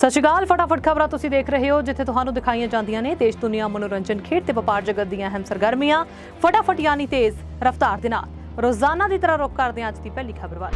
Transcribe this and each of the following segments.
ਸਤਿ ਸ਼੍ਰੀ ਅਕਾਲ, ਫਟਾਫਟ ਖਬਰਾਂ ਤੁਸੀਂ ਦੇਖ ਰਹੇ ਹੋ, ਜਿੱਥੇ ਤੁਹਾਨੂੰ ਦਿਖਾਈਆਂ ਜਾਂਦੀਆਂ ਨੇ ਦੇਸ਼ ਦੁਨੀਆ ਮਨੋਰੰਜਨ ਖੇਡ ਤੇ ਵਪਾਰ ਜਗਤ ਦੀਆਂ ਅਹਿਮ ਸਰਗਰਮੀਆਂ। ਫਟਾਫਟ ਯਾਨੀ ਤੇਜ਼ ਰਫ਼ਤਾਰ ਦੇ ਨਾਲ। ਰੋਜ਼ਾਨਾ ਦੀ ਤਰ੍ਹਾਂ ਰੁਕ ਕਰਦੇ ਹਾਂ ਅੱਜ ਦੀ ਪਹਿਲੀ ਖਬਰ ਵੱਲ।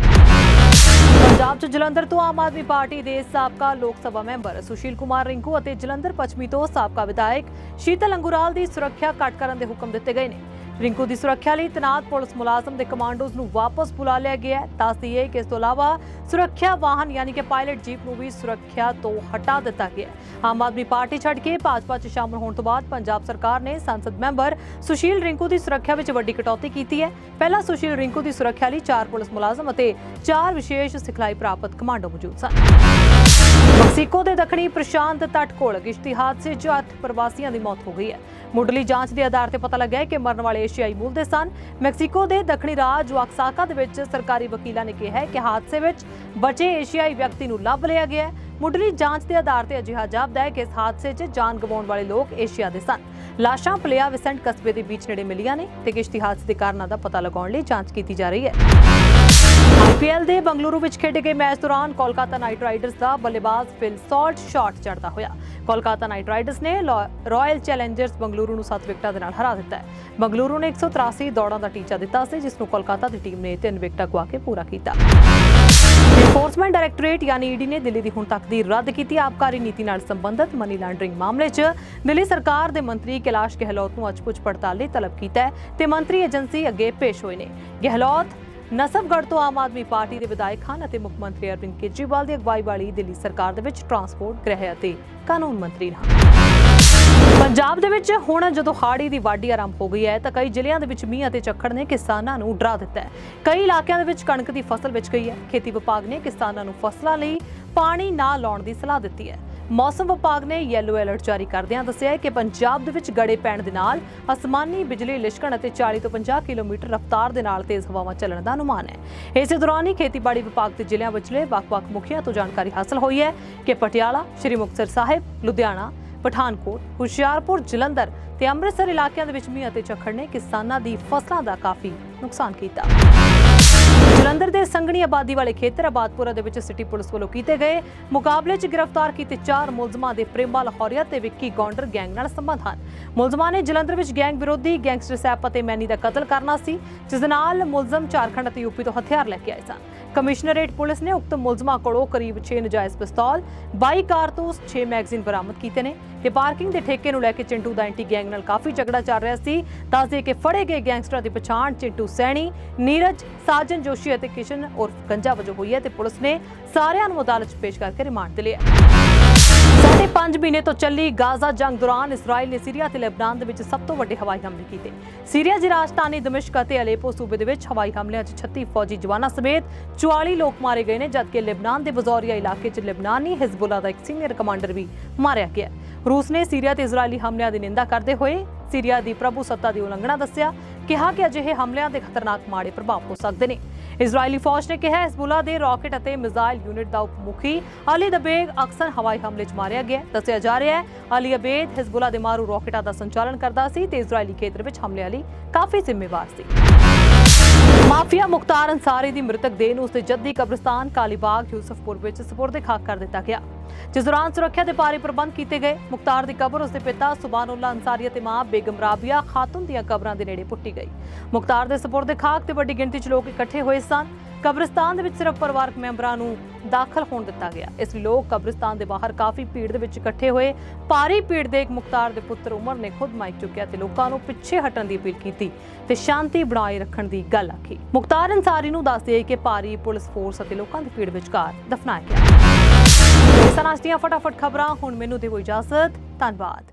ਪੰਜਾਬ 'ਚ ਜਲੰਧਰ ਤੋਂ ਆਮ ਆਦਮੀ ਪਾਰਟੀ ਦੇ ਸਾਬਕਾ ਲੋਕ ਸਭਾ ਮੈਂਬਰ ਸੁਸ਼ੀਲ ਕੁਮਾਰ ਰਿੰਕੂ ਅਤੇ ਜਲੰਧਰ ਪੱਛਮੀ ਤੋਂ ਸਾਬਕਾ ਵਿਧਾਇਕ ਸ਼ੀਤਲ ਅੰਗੁਰਾਲ ਦੀ ਸੁਰੱਖਿਆ ਘੱਟ ਕਰਨ ਦੇ ਹੁਕਮ ਦਿੱਤੇ ਗਏ ਨੇ। ਰਿੰਕੂ ਦੀ ਸੁਰੱਖਿਆ ਲਈ ਤੈਨਾਤ ਪੁਲਿਸ ਮੁਲਾਜ਼ਮ ਦੇ ਕਮਾਂਡੋਜ਼ ਨੂੰ ਵਾਪਸ ਬੁਲਾ ਲਿਆ ਗਿਆ ਹੈ। ਦੱਸ ਦਈਏ ਕਿ ਇਸ ਤੋਂ ਇਲਾਵਾ ਸੁਰੱਖਿਆ ਵਾਹਨ ਯਾਨੀ ਕਿ ਪਾਇਲਟ ਜੀਪ ਨੂੰ ਵੀ ਸੁਰੱਖਿਆ ਤੋਂ ਹਟਾ ਦਿੱਤਾ ਗਿਆ ਆਮ ਆਦਮੀ ਪਾਰਟੀ ਛੱਡ ਕੇ ਭਾਜਪਾ 'ਚ ਸ਼ਾਮਲ ਹੋਣ ਤੋਂ ਬਾਅਦ ਪੰਜਾਬ ਸਰਕਾਰ ਨੇ ਸੰਸਦ ਮੈਂਬਰ ਸੁਸ਼ੀਲ ਰਿੰਕੂ ਦੀ ਸੁਰੱਖਿਆ ਵਿੱਚ ਵੱਡੀ ਕਟੌਤੀ ਕੀਤੀ ਹੈ। ਪਹਿਲਾਂ ਸੁਸ਼ੀਲ ਰਿੰਕੂ ਦੀ ਸੁਰੱਖਿਆ ਲਈ ਚਾਰ ਪੁਲਿਸ ਮੁਲਾਜ਼ਮ ਅਤੇ ਚਾਰ ਵਿਸ਼ੇਸ਼ ਸਿਖਲਾਈ ਪ੍ਰਾਪਤ ਕਮਾਂਡੋ ਮੌਜੂਦ ਸਨ। ਮੈਕਸੀਕੋ ਦੇ ਦੱਖਣੀ ਪ੍ਰਸ਼ਾਂਤ ਤੱਟ ਕੋਲ ਕਿਸ਼ਤੀ ਹਾਦਸੇ 'ਚ ਅੱਠ ਪ੍ਰਵਾਸੀਆਂ ਦੀ ਮੌਤ ਹੋ ਗਈ ਹੈ। ਮੁੱਢਲੀ ਜਾਂਚ ਦੇ ਆਧਾਰ ਤੇ ਪਤਾ ਲੱਗਾ ਹੈ ਕਿ ਮਰਨ ਵਾਲੇ ਏਸ਼ੀਆਈ ਮੂਲ ਦੇ ਸਨ। ਮੈਕਸੀਕੋ ਦੇ ਦੱਖਣੀ ਰਾਜ ਵਾਕਸਾਕਾ ਦੇ ਵਿੱਚ ਸਰਕਾਰੀ ਵਕੀਲਾਂ ਨੇ ਕਿਹਾ ਕਿ ਹਾਦਸੇ ਵਿੱਚ ਬਚੇ ਏਸ਼ੀਆਈ ਵਿਅਕਤੀ ਨੂੰ ਲੱਭ ਲਿਆ ਗਿਆ ਹੈ। ਮੁੱਢਲੀ ਜਾਂਚ ਦੇ ਆਧਾਰ ਤੇ ਅਜਿਹਾ ਜਾਪਦਾ ਹੈ ਕਿ ਇਸ ਹਾਦਸੇ 'ਚ ਜਾਨ ਗਵਾਉਣ ਵਾਲੇ ਲੋਕ ਏਸ਼ੀਆ ਦੇ ਸਨ। ਲਾਸ਼ਾਂ ਪਲਿਆ ਵਿਸੈਂਟ ਕਸਬੇ ਦੇ ਵਿੱਚ ਨੇੜੇ ਮਿਲੀਆਂ ਨੇ ਤੇ ਕਿਸ਼ਤੀ ਹਾਦਸੇ ਦੇ ਕਾਰਨਾਂ ਦਾ ਪਤਾ ਲਗਾਉਣ ਲਈ ਜਾਂਚ ਕੀਤੀ ਜਾ ਰਹੀ ਹੈ। ਆਈਪੀਐਲ ਦੇ ਬੰਗਲੁਰੂ ਵਿੱਚ ਖੇਡੇ ਗਏ ਮੈਚ ਦੌਰਾਨ ਕੋਲਕਾਤਾ ਨਾਈਟ ਰਾਈਡਰਸ ਦਾ ਬੱਲੇਬਾਜ਼ ਫਿਲ ਸਾਲਟ ਸ਼ਾਟ ਚੜਦਾ ਹੋਇਆ। ਕੋਲਕਾਤਾ ਨਾਈਟ ਰਾਈਡਰਸ ਨੇ ਰਾਇਲ ਚੈਲੰਜਰਸ ਬੰਗਲੁਰੂ ਨੂੰ 7 ਵਿਕਟਾਂ ਦੇ ਨਾਲ ਹਰਾ ਦਿੱਤਾ ਹੈ। ਬੰਗਲੁਰੂ ਨੇ 183 ਦੌੜਾਂ ਦਾ ਟੀਚਾ ਦਿੱਤਾ ਸੀ, ਜਿਸ ਨੂੰ ਕੋਲਕਾਤਾ ਦੀ ਟੀਮ ਨੇ 3 ਵਿਕਟਾਂ ਗਵਾ ਕੇ ਪੂਰਾ ਕੀਤਾ। ਐਨਫੋਰਸਮੈਂਟ ਡਾਇਰੈਕਟੋਰੇਟ ਯਾਨੀ ਈਡੀ ਨੇ ਦਿੱਲੀ ਦੀ ਹੁਣ ਤੱਕ ਦੀ ਰੱਦ ਕੀਤੀ ਆਬਕਾਰੀ ਨੀਤੀ ਨਾਲ ਸੰਬੰਧਿਤ ਮਨੀ ਲਾਂਡਰਿੰਗ ਮਾਮਲੇ 'ਚ। ਦਿੱਲੀ ਸਰਕਾਰ ਦੇ ਮੰਤਰੀ ਕੈਲਾਸ਼ ਗਹਿਲੋਤ ਨੂੰ ਅੱਜ ਪੁੱਛ ਪੜਤਾਲ ਲਈ ਤਲਬ ਕੀਤਾ ਹੈ ਤੇ ਮੰਤਰੀ ਏਜੰਸੀ ਅੱਗੇ ਪੇਸ਼ ਹੋਏ ਨੇ। ਗਹਿਲੋਤ ਨਸਬਗੜ੍ਹ ਤੋਂ ਆਮ ਆਦਮੀ ਪਾਰਟੀ ਦੇ ਵਿਧਾਇਕ ਹਨ ਅਤੇ ਮੁੱਖ ਮੰਤਰੀ ਅਰਵਿੰਦ ਕੇਜਰੀਵਾਲ ਦੀ ਅਗਵਾਈ ਵਾਲੀ ਦਿੱਲੀ ਸਰਕਾਰ ਦੇ ਵਿੱਚ ਟਰਾਂਸਪੋਰਟ ਗ੍ਰਹਿ ਅਤੇ ਕਾਨੂੰਨ ਮੰਤਰੀ ਹਨ। ਪੰਜਾਬ ਦੇ ਵਿੱਚ ਹੁਣ ਜਦੋਂ ਹਾੜੀ ਦੀ ਵਾਢੀ ਆਰੰਭ ਹੋ ਗਈ ਹੈ ਤਾਂ ਕਈ ਜ਼ਿਲ੍ਹਿਆਂ ਦੇ ਵਿੱਚ ਮੀਂਹ ਅਤੇ ਝੱਖੜ ਨੇ ਕਿਸਾਨਾਂ ਨੂੰ ਡਰਾ ਦਿੱਤਾ ਹੈ। ਕਈ ਇਲਾਕਿਆਂ ਦੇ ਵਿੱਚ ਕਣਕ ਦੀ ਫਸਲ ਵਿੱਚ ਗਈ ਹੈ। ਖੇਤੀ ਵਿਭਾਗ ਨੇ ਕਿਸਾਨਾਂ ਨੂੰ ਫਸਲਾਂ ਲਈ ਪਾਣੀ ਨਾ ਲਾਉਣ ਦੀ ਸਲਾਹ ਦਿੱਤੀ ਹੈ। ਮੌਸਮ ਵਿਭਾਗ ਨੇ ਯੈਲੋ ਅਲਰਟ ਜਾਰੀ ਕਰਦਿਆਂ ਦੱਸਿਆ ਕਿ ਪੰਜਾਬ ਦੇ ਵਿੱਚ ਗੜੇ ਪੈਣ ਦੇ ਨਾਲ ਅਸਮਾਨੀ ਬਿਜਲੀ ਲਿਸ਼ਕਣ ਅਤੇ 40 ਤੋਂ 50 ਕਿਲੋਮੀਟਰ ਰਫ਼ਤਾਰ ਦੇ ਨਾਲ ਤੇਜ਼ ਹਵਾਵਾਂ ਚੱਲਣ ਦਾ ਅਨੁਮਾਨ ਹੈ ਇਸੇ ਦੌਰਾਨ ਹੀ ਖੇਤੀਬਾੜੀ ਵਿਭਾਗ ਦੇ ਜ਼ਿਲ੍ਹਿਆਂ ਵਿਚਲੇ ਵੱਖ-ਵੱਖ ਮੁਖੀਆਂ ਤੋਂ ਜਾਣਕਾਰੀ ਹਾਸਲ ਹੋਈ ਹੈ ਕਿ ਪਟਿਆਲਾ, ਸ਼੍ਰੀ ਮੁਕਤਸਰ ਸਾਹਿਬ, ਲੁਧਿਆਣਾ ਪਠਾਨਕੋਟ, ਹੁਸ਼ਿਆਰਪੁਰ, ਜਲੰਧਰ ਤੇ ਅੰਮ੍ਰਿਤਸਰ ਇਲਾਕਿਆਂ ਦੇ ਵਿੱਚ ਮੀਂਹ ਅਤੇ ਝੱਖੜ ਨੇ ਕਿਸਾਨਾਂ ਦੀ ਫਸਲਾਂ ਦਾ ਕਾਫੀ ਨੁਕਸਾਨ ਕੀਤਾ। ਦੇ ਸੰਘਣੀ ਆਬਾਦੀ ਵਾਲੇ ਖੇਤਰ ਆਬਾਦਪੁਰਾ ਦੇ ਵਿੱਚ ਸਿਟੀ ਪੁਲਿਸ ਵੱਲੋਂ ਕੀਤੇ ਗਏ ਮੁਕਾਬਲੇ 'ਚ ਗ੍ਰਿਫਤਾਰ ਕੀਤੇ ਚਾਰ ਮੁਲਜ਼ਮਾਂ ਦੇ ਪ੍ਰੇਮਾ ਲਾਹੌਰੀਆ ਤੇ ਵਿੱਕੀ ਗੌਂਡਰ ਗੈਂਗ ਨਾਲ ਸੰਬੰਧ ਹਨ। ਮੁਲਜ਼ਮਾਂ ਨੇ ਜਲੰਧਰ ਵਿੱਚ ਗੈਂਗ ਵਿਰੋਧੀ ਗੈਂਗਸਟਰ ਸੈਪ ਅਤੇ ਮੈਨੀ ਦਾ ਕਤਲ ਕਰਨਾ ਸੀ, ਜਿਸ ਨਾਲ ਮੁਲਜ਼ਮ ਝਾਰਖੰਡ ਅਤੇ ਯੂਪੀ ਤੋਂ ਹਥਿਆਰ ਲੈ ਕੇ ਆਏ ਸਨ। ਕਮਿਸ਼ਨਰੇਟ ਪੁਲਿਸ ਨੇ ਉਕਤ ਮੁਲਜ਼ਮਾਂ ਕੋਲੋਂ ਕਰੀਬ 6 ਨਜਾਇਜ਼ ਪਿਸਤੌਲ 22 ਕਾਰਤੂਸ 6 ਮੈਗਜ਼ੀਨ ਬਰਾਮਦ ਕੀਤੇ ਨੇ। ਤੇ ਪਾਰਕਿੰਗ ਦੇ ਠੇਕੇ ਨੂੰ ਲੈ ਕੇ ਚਿੰਟੂ ਦਾ ਐਂਟੀ ਗੈਂਗ ਨਾਲ ਕਾਫੀ ਝਗੜਾ ਚੱਲ ਰਿਹਾ ਸੀ। ਦੱਸਦੇ ਕਿ ਫੜੇ ਗਏ ਗੈਂਗਸਟਰਾਂ ਦੀ ਪਛਾਣ ਚਿੰਟੂ ਸੈਣੀ, ਨੀਰਜ, ਸਾਜਨ ਜੋਸ਼ੀ ਅਤੇ ਕਿਸ਼ਨ ਉਰਫ ਗੰਜਾ ਵਜੋਂ ਹੋਈ ਹੈ ਤੇ ਪੁਲਿਸ ਨੇ ਸਾਰਿਆਂ ਨੂੰ ਅਦਾਲਤ 'ਚ ਪੇਸ਼ ਕਰਕੇ ਰਿਮਾਂਡ ਤੇ ਲਿਆ ਸਾਢੇ 5 ਮਹੀਨੇ ਤੋਂ ਚੱਲੀ ਗਾਜ਼ਾ ਜੰਗ ਦੌਰਾਨ ਇਸਰਾਈਲ ਨੇ ਸੀਰੀਆ ਤੇ ਲੈਬਨਾਨ ਦੇ ਵਿੱਚ ਸਭ ਤੋਂ ਵੱਡੇ ਹਵਾਈ ਹਮਲੇ ਕੀਤੇ। ਸੀਰੀਆ ਦੀ ਰਾਜਧਾਨੀ ਦਮਿਸ਼ਕ ਅਤੇ ਅਲੇਪੋ ਸੂਬੇ ਦੇ ਵਿੱਚ ਹਵਾਈ ਹਮਲਿਆਂ 'ਚ 36 ਫੌਜੀ ਜਵਾਨਾਂ ਸਮੇਤ 44 ਲੋਕ ਮਾਰੇ ਗਏ ਨੇ, ਜਦਕਿ ਲਿਬਨਾਨ ਦੇ ਬਜ਼ੌਰੀਆ ਇਲਾਕੇ 'ਚ ਲਿਬਨਾਨੀ ਹਿਜ਼ਬੁੱਲਾ ਦਾ ਇੱਕ ਸੀਨੀਅਰ ਕਮਾਂਡਰ ਵੀ ਮਾਰਿਆ ਗਿਆ। ਰੂਸ ਨੇ ਸੀਰੀਆ ਤੇ ਇਜ਼ਰਾਈਲੀ ਹਮਲਿਆਂ ਦੀ ਨਿੰਦਾ ਕਰਦੇ ਹੋਏ ਸੀਰੀਆ ਦੀ ਪ੍ਰਭੂ ਸੱਤਾ ਦੀ ਉਲੰਘਣਾ ਦੱਸਿਆ, ਕਿਹਾ ਕਿ ਅਜਿਹੇ ਹਮਲਿਆਂ ਦੇ ਖਤਰਨਾਕ ਮਾੜੇ ਪ੍ਰਭਾਵ ਹੋ ਸਕਦੇ ਨੇ। ਇਜ਼ਰਾਈਲੀ ਫੌਜ ਨੇ ਕਿਹਾ, ਹਿਜ਼ਬੁੱਲਾ ਦੇ ਰਾਕੇਟ ਅਤੇ ਮਿਜ਼ਾਈਲ ਯੂਨਿਟ ਦਾ ਉਪ ਅਲੀ ਦਬੇਗ ਅਕਸਰ ਹਵਾਈ ਹਮਲੇ 'ਚ ਮਾਰਿਆ ਗਿਆ ਦੱਸਿਆ ਜਾ ਰਿਹਾ ਹੈ, ਅਲੀ ਅਬੇਦ ਹਿਜ਼ਬੁੱਲਾ ਦੇ ਮਾਰੂ ਰਾਕੇਟਾਂ ਦਾ ਸੰਚਾਲਨ ਕਰਦਾ ਸੀ ਤੇ ਇਜ਼ਰਾਈਲੀ ਖੇਤਰ ਵਿੱਚ ਹਮਲਿਆਂ ਲਈ ਕਾਫੀ ਜ਼ਿੰਮੇਵਾਰ ਸੀ। ਮਾਫੀਆ ਮੁਖਤਾਰ ਅੰਸਾਰੀ ਦੀ ਮ੍ਰਿਤਕ ਦੇਹ ਨੂੰ ਉਸਦੇ ਜੱਦੀ ਕਬਰਸਤਾਨ ਕਾਲੀਬਾਗ ਯੂਸਫਪੁਰ ਵਿੱਚ ਸਪੁਰਦ ਖਾਕ ਕਰ ਦਿੱਤਾ ਗਿਆ। ਜਿਸ ਦੌਰਾਨ ਸੁਰੱਖਿਆ ਦੇ ਭਾਰੀ ਪ੍ਰਬੰਧ ਕੀਤੇ ਗਏ। ਮੁਖਤਾਰ ਦੀ ਕਬਰ, ਉਸਦੇ ਪਿਤਾ ਸੁਬਾਨੁੱਲਾ ਅੰਸਾਰੀ ਅਤੇ ਮਾਂ ਬੇਗਮ ਰਾਬੀਆ ਖਾਤੂਨ ਦੀਆਂ ਕਬਰਾਂ ਦੇ ਨੇੜੇ ਪੁੱਟੀ ਗਈ। ਮੁਖਤਾਰ ਦੇ ਸਪੁਰਦ ਖਾਕ ਤੇ ਵੱਡੀ ਗਿਣਤੀ 'ਚ ਲੋਕ ਇਕੱਠੇ ਹੋਏ ਸਨ। ਕਬਰਸਤਾਨ ਦੇ ਵਿੱਚ ਸਿਰਫ ਪਰਿਵਾਰਕ ਮੈਂਬਰਾਂ ਨੂੰ ਦਾਖਲ ਹੋਣ ਦਿੱਤਾ ਗਿਆ। ਇਸ ਲੋਕ ਕਬਰਸਤਾਨ ਦੇ ਬਾਹਰ ਕਾਫੀ ਭੀੜ ਦੇ ਵਿੱਚ ਇਕੱਠੇ ਹੋਏ। ਭਾਰੀ ਭੀੜ ਦੇ ਇੱਕ ਮੁਖਤਾਰ ਦੇ ਪੁੱਤਰ ਉਮਰ ਨੇ ਖੁਦ ਮਾਈਕ ਚੁੱਕਿਆ ਤੇ ਲੋਕਾਂ ਨੂੰ ਪਿੱਛੇ ਹਟਣ ਦੀ ਅਪੀਲ ਕੀਤੀ ਤੇ ਸ਼ਾਂਤੀ ਬਣਾਏ ਰੱਖਣ ਦੀ ਗੱਲ ਆਖੀ। ਮੁਖਤਾਰ ਅੰਸਾਰੀ ਨੂੰ ਦੱਸਦੇ ਕਿ ਭਾਰੀ ਪੁਲਿਸ ਫੋਰਸ ਅਤੇ ਲੋਕਾਂ ਦੀ ਭੀੜ ਵਿਚਕਾਰ ਦਫਨਾਇਆ ਗਿਆ। ਇਸ ਫਟਾਫਟ ਖਬਰਾਂ, ਹੁਣ ਮੈਨੂੰ ਦਿਓ ਇਜਾਜ਼ਤ। ਧੰਨਵਾਦ।